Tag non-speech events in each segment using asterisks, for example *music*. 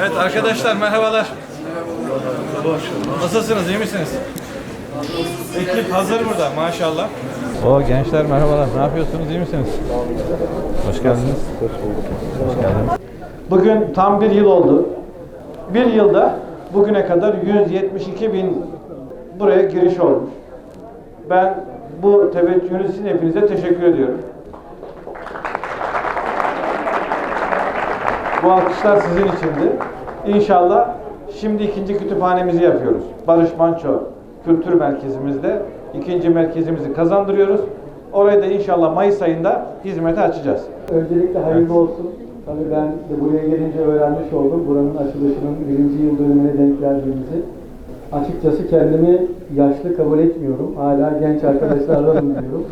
Evet arkadaşlar merhabalar. Nasılsınız iyi misiniz? Ekip hazır burada maşallah. O gençler merhabalar. Ne yapıyorsunuz iyi misiniz? Hoş geldiniz. Hoş geldiniz. Bugün tam bir yıl oldu. Bir yılda bugüne kadar 172 bin buraya giriş olmuş. Ben bu teveccühünüz için hepinize teşekkür ediyorum. Bu alkışlar sizin içindi. İnşallah şimdi ikinci kütüphanemizi yapıyoruz. Barış Manço Kültür Merkezimizde ikinci merkezimizi kazandırıyoruz. Orayı da inşallah Mayıs ayında hizmete açacağız. Öncelikle hayırlı olsun. Tabii ben de buraya gelince öğrenmiş oldum. Buranın açılışının birinci yıl dönümüne denk geldiğimizi. Açıkçası kendimi yaşlı kabul etmiyorum. Hala genç arkadaşlardanım *laughs* diyorum.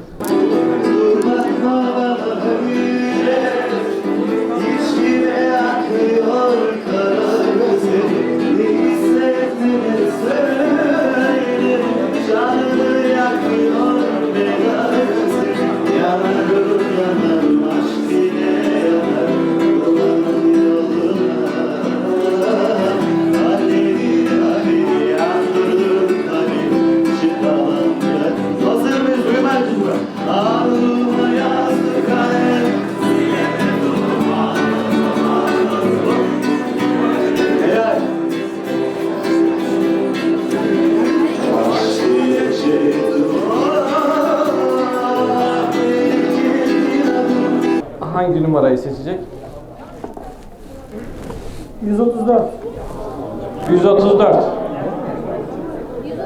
Hangi numarayı seçecek? 134. 134.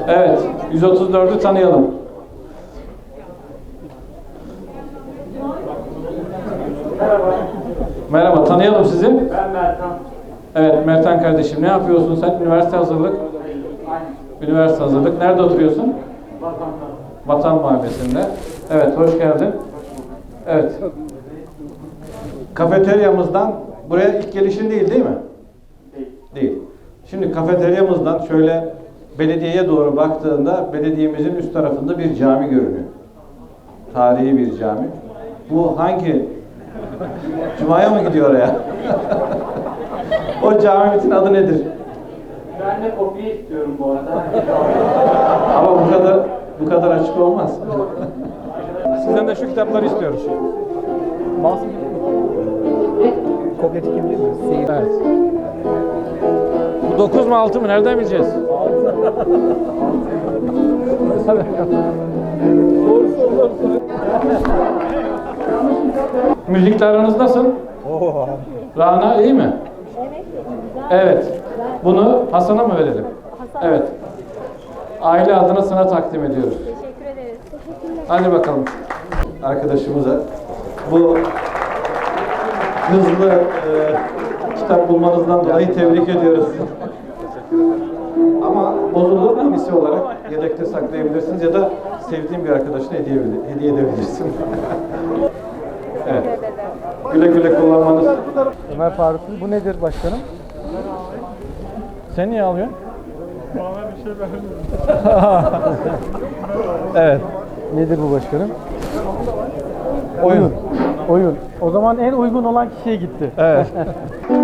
Evet, 134'ü tanıyalım. Merhaba, tanıyalım sizi. Ben Mertan. Evet, Mertan kardeşim ne yapıyorsun sen? Üniversite hazırlık. Üniversite hazırlık. Nerede oturuyorsun? Vatan Mahallesi'nde. Evet, hoş geldin. Evet. Kafeteryamızdan buraya ilk gelişin değil değil mi? Değil. Şimdi kafeteryamızdan şöyle belediyeye doğru baktığında belediyemizin üst tarafında bir cami görünüyor. Tarihi bir cami. Bu hangi? Cuma'ya mı gidiyor oraya? *laughs* o camimizin adı nedir? Ben de kopya istiyorum bu arada. Ama bu kadar bu kadar açık olmaz. Sizden de şu kitapları istiyoruz. Kopya çekebilir miyiz? Evet. Bu 9 mu 6 mı? Nereden bileceğiz? *laughs* Müzikle aranız nasıl? Rana iyi mi? Evet. Bunu Hasan'a mı verelim? Evet. Aile adına sana takdim ediyoruz. Teşekkür ederiz. Teşekkürler. Hadi bakalım arkadaşımıza bu hızlı e, kitap bulmanızdan dolayı tebrik ediyoruz. Ama bozulur mu lise olarak yedekte saklayabilirsiniz ya da sevdiğin bir arkadaşına hediye, hediye edebilirsin. *laughs* evet. Güle güle kullanmanız. Ömer Faruk bu nedir başkanım? Sen niye alıyorsun? *laughs* evet. Nedir bu başkanım? Oyun. Oyun. O zaman en uygun olan kişiye gitti. Evet. *laughs*